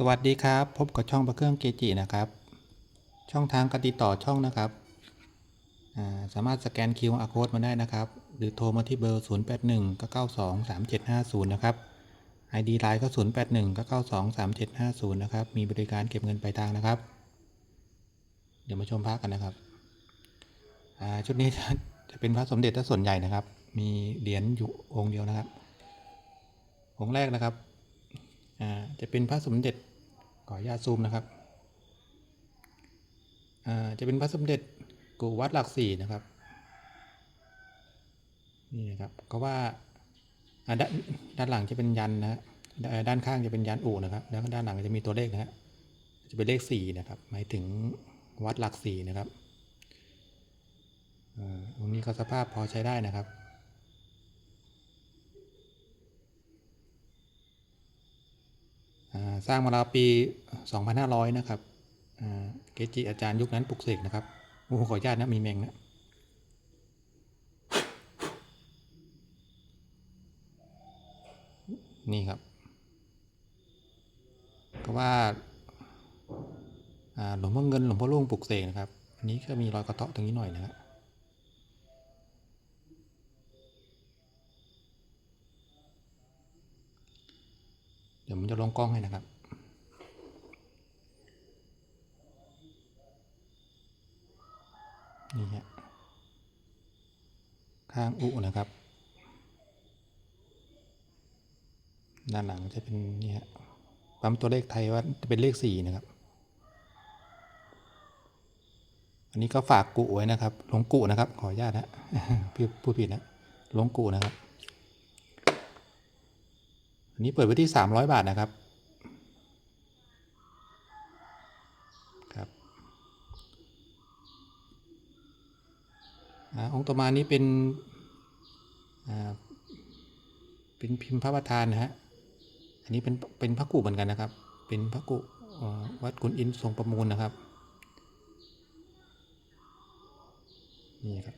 สวัสดีครับ พบกับช่องพระเครื่องเกจินะครับ ช่องทางการติดต่อช่องนะครับาสามารถสแกน QR code มาได้นะครับ หรือโทรมาที่เบอร์ 081 992 3750 นะครับ ID ไลน์ก็ 081 992 3750 นะครับ มีบริการเก็บเงินปลายทางนะครับ เดี๋ยวมาชมพระกันนะครับชุดนี้จะเป็นพระสมเด็จถ้าส่วนใหญ่นะครับ มีเหรียญอยู่องค์เดียวนะครับองค์แรกนะครับจะเป็นพระสมเด็จ ขออนุญาตซูมนะครับอ่าจะเป็นพระสมเด็จกูวัดหลักสี่นะครับนี่นะครับก็ว่าอ่าด้านด้านหลังจะเป็นยันนะฮะด้านด้านข้างจะเป็นยันอู่นะครับ แล้วด้านหลังจะมีตัวเลขนะฮะจะเป็นเลขสี่นะครับหมายถึงวัดหลักสี่นะครับอ่าตรงนี้ก็สภาพพอใช้ได้นะครับ อ่า สร้างมาแล้วปี 2500 นะครับเกจิอาจารย์ยุคนั้นปลุกเสกนะครับโอ้โหขออนุญาตนะ มีแมงนะนี่ครับ ก็ว่าหลวงพ่อเงินหลวงพ่อล่งปลุกเสกนะครับอันนี้ก็มีรอยกระเทาะตรงนี้หน่อยนะครับ เดี๋ยวผมจะลงกล้องให้นะครับ นี่ฮะ ข้างอุนะครับ ด้านหลังจะเป็นนี่ฮะ ปั๊มตัวเลขไทยว่าจะเป็นเลขสี่นะครับ อันนี้ก็ฝากกุไว้นะครับ หลงกุนะครับ ขออนุญาตนะพี่พูดผิดนะ หลงกุนะครับ อันนี้เปิดไว้ที่300บาทนะครับครับอองค์ต่อมานี้เป็นอ่าเป็นพิมพ์พระประธานนะฮะ อันนี้เป็นเป็นพระกุเหมือนกันนะครับ เป็นพระกุวัดกุนอินทรงประมูลนะครับ นี่ครับ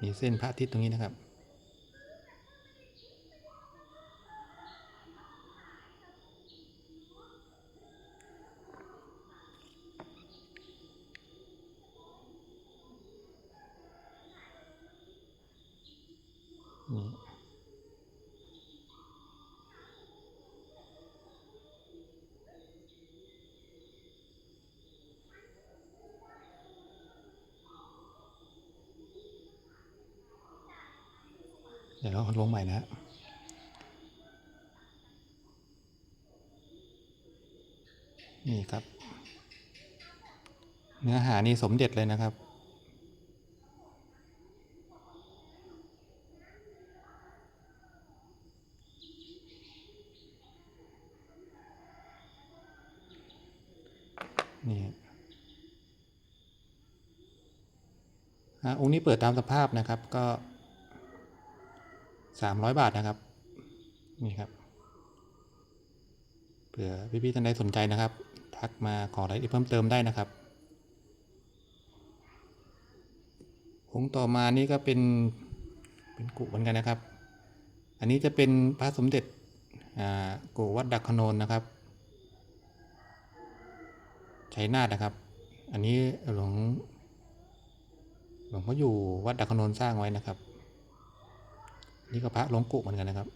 มีเส้นพระอาทิตย์ตรงนี้นะครับ เดี๋ยวเราลงใหม่นะฮะนี่ครับ เนื้อหานี่สมเด็จเลยนะครับ นี่อะองค์นี้เปิดตามสภาพนะครับก็ สามร้อยบาทนะครับ นี่ครับเผื่อพี่ๆท่านใดสนใจนะครับ ทักมาขอรายละเอียดเพิ่มเติมได้นะครับองค์ต่อมานี่ก็เป็นเป็นกุเหมือนกันนะครับ อันนี้จะเป็นพระสมเด็จอ่ากุวัดดักขนนนะครับชัยนาทนะครับ อันนี้หลวงหลวงพ่ออยู่วัดดักขนนสร้างไว้นะครับ นี่ก็พระหลงกุเหมือนกันนะครับ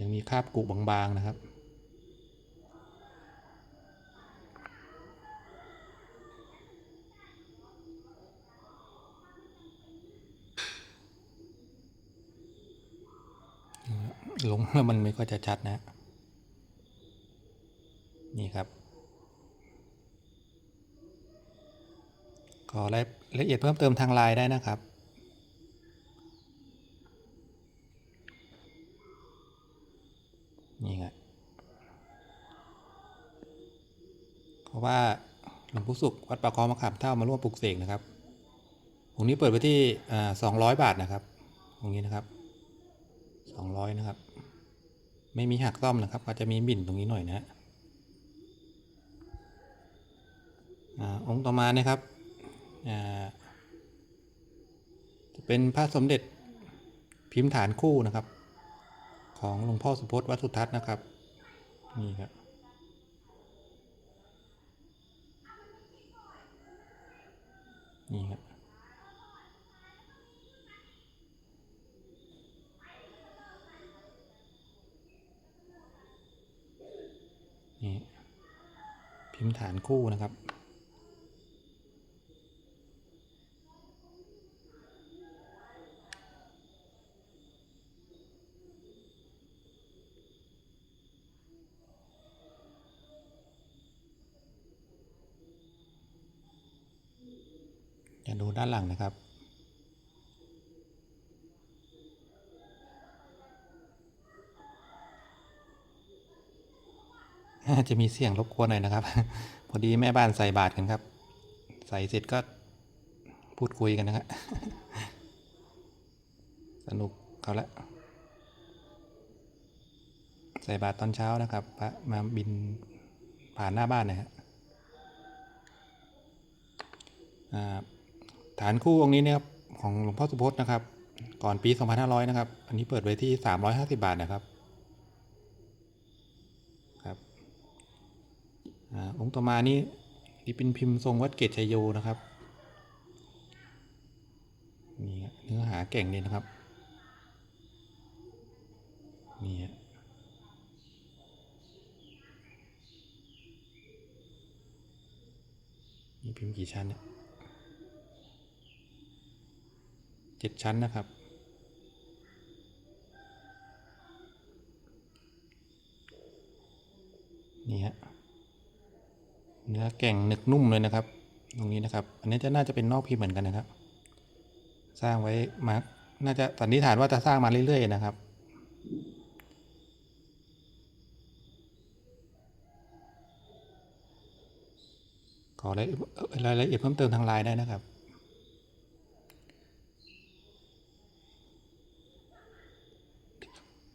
ยังมีคราบกุบางๆนะครับลงแล้วมันไม่ค่อยจะชัดนะ นี่ครับ ขอรายละเอียดเพิ่มเติมทางไลน์ได้นะครับ นี่ไงเพ ราะว่าหลวงปู่สุขวัดปากคลองมะขามเท่ามาร่วมปลุกเสกนะครับองค์นี้เปิดไปที่สองร้อยบาทนะครับองค์นี้นะครับสองร้อยนะครับ ไม่มีหักซ่อมนะครับอาจจะมีบิ่นตรงนี้หน่อยนะฮะอองค์ต่อมานะครับจะเป็นพระสมเด็จพิมพ์ฐานคู่นะครับขของหลวงพ่อสุพจน์วัดสุทัศน์นะครับนี่ครับ นี่ครับ นี่ พิมพ์ฐานคู่นะครับ ด้านหลังนะครับ จะมีเสียงรบกวนหน่อยนะครับ พอดีแม่บ้านใส่บาตรกันครับ ใส่เสร็จก็พูดคุยกันนะครับสนุกเขาละใส่บาตรตอนเช้านะครับพระมาบินผ่านหน้าบ้านนะฮะอ่า ฐานคู่องค์นี้เนี่ยครับของหลวงพ่อสุพจน์นะครับ ก่อนปี 2500 นะครับ อันนี้เปิดไว้ที่ 350 บาทนะครับครับอาองค์ต่อมานี่นี่เป็นพิมพ์ทรงวัดเกตชัยโยนะครับนี่เนื้อหาเก่งเลยนะครับนี่ฮะนี่พิมพ์กี่ชั้นเนี่ย เจ็ดชั้นนะครับ นี่ฮะเนื้อแก่งหนึกนุ่มเลยนะครับ ตรงนี้นะครับ อันนี้จะน่าจะเป็นนอกพิมพ์เหมือนกันนะครับ สร้างไว้มาร์กน่าจะสันนิษฐานว่าจะสร้างมาเรื่อยๆนะครับขอรายรายละเอียดเพิ่มเติมทางไลน์ได้นะครับ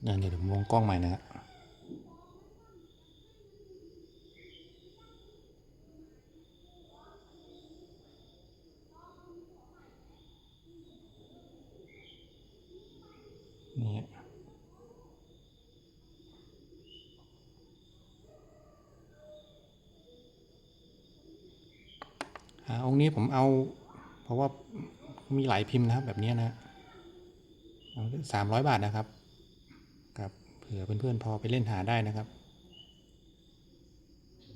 เดี๋ยวเดี๋ยวผมวงกล้องใหม่นะครับนี่อองค์นี้ผมเอา เพราะว่ามีหลายพิมพ์นะครับแบบนี้นะสามร้อยบาทนะครับ เผื่อเพื่อนๆพอไปเล่นหาได้นะครับ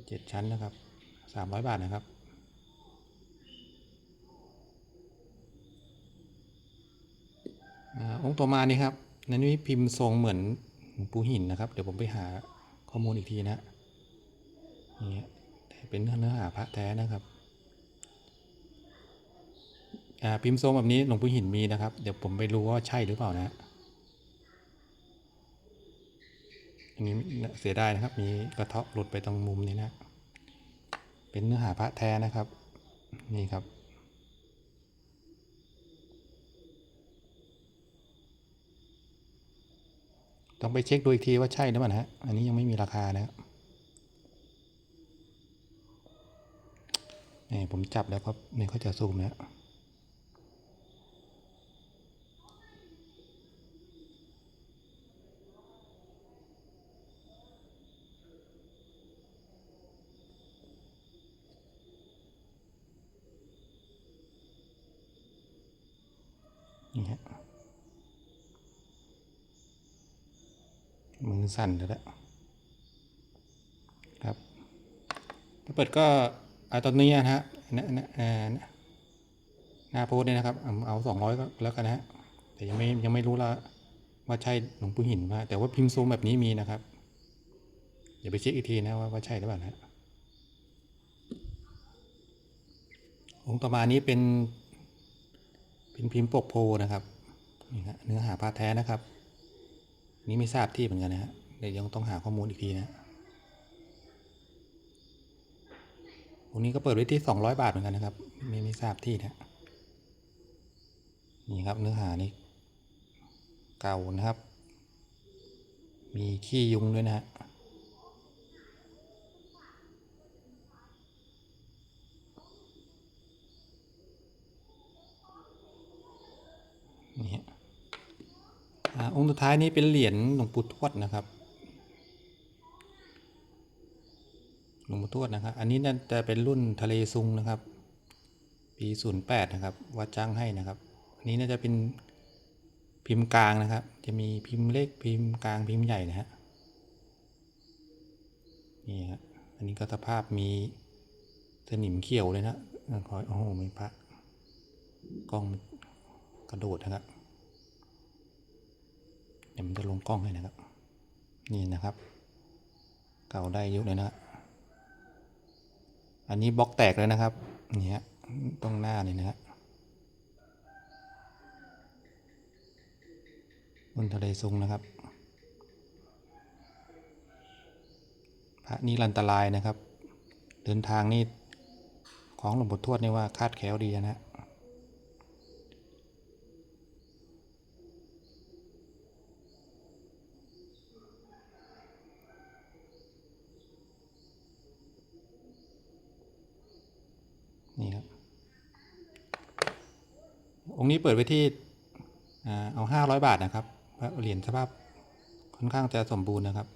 เจ็ดชั้นนะครับสามร้อยบาทนะครับอาองค์ต่อมานี่ครับนันนี้พิมพ์ทรงเหมือนหลวงปูหินนะครับ เดี๋ยวผมไปหาข้อมูลอีกทีนะนี่แต่เป็นเนื้อหาพระแท้นะครับอ่าพิมพ์ทรงแบบนี้หลวงปู่หินมีนะครับ เดี๋ยวผมไปรู้ว่าใช่หรือเปล่านะ อันนี้เสียดายนะครับ มีกระเทาะหลุดไปตรงมุมนี้นะ เป็นเนื้อหาพระแท้นะครับ นี่ครับ ต้องไปเช็คดูอีกทีว่าใช่หรือเปล่านะฮะ อันนี้ยังไม่มีราคานะครับนี่ผมจับแล้วก็ไม่ค่อยจะซูมนะ นี่ฮะมือสั่นแล้วแหละครับ ถ้าเปิดก็อาตอนนี้นะฮะนะนะเอ่อหน้าโพสเนี่ยนะครับ เอาสองร้อยก็แล้วกันนะฮะแต่ยังไม่ยังไม่รู้ละว่าใช่หลวงปู่หินว่าแต่ว่าพิมพ์ซูมแบบนี้มีนะครับเดี๋ยวไปเช็คอีกทีนะว่าว่าใช่หรือเปล่านะองค์ต่อมานี้เป็น เป็นพิมพ์ปกโพนะครับนี่ฮะเนื้อหาพาแท้นะครับ นี่ไม่ทราบที่เหมือนกันนะฮะเดี๋ยวยังต้องหาข้อมูลอีกทีนะตรงนี้ก็เปิดไว้ที่สองร้อยบาทเหมือนกันนะครับ ไม่ไม่ทราบที่นะนี่ครับเนื้อหานี่เก่านะครับ มีขี้ยุงด้วยนะฮะ นี่ฮะอ่าองค์ท้ายนี้เป็นเหรียญหลวงปู่ทวดนะครับ หลวงปู่ทวดนะครับ อันนี้น่าจะเป็นรุ่นทะเลซุงนะครับ ปี08นย์แปดนะครับ วัดจ้างให้นะครับ อันนี้น่าจะเป็นพิมพ์กลางนะครับ จะมีพิมพ์เล็กพิมพ์กลางพิมพ์ใหญ่นะฮะ นี่ฮะ อันนี้ก็สภาพมีสนิมเขียวเลยนะคอโอ้โหมีพระกล้องมัน กระโดดนะครับเดี๋ยวมันจะลงกล้องให้นะครับ นี่นะครับ เก่าได้เยอะเลยนะ อันนี้บล็อกแตกเลยนะครับนี่ฮะตรงหน้านี่นะฮะบนทะเลซุงนะครับ พระนิรันตรายนะครับ เดินทางนี่ของหลวงปู่ทวดนี่ว่าคาดแคล้วดีนะฮะ นี่ครับ องค์นี้เปิดไว้ที่เอาห้าร้อยบาทนะครับเหรียญสภาพค่อนข้างจะสมบูรณ์นะครับ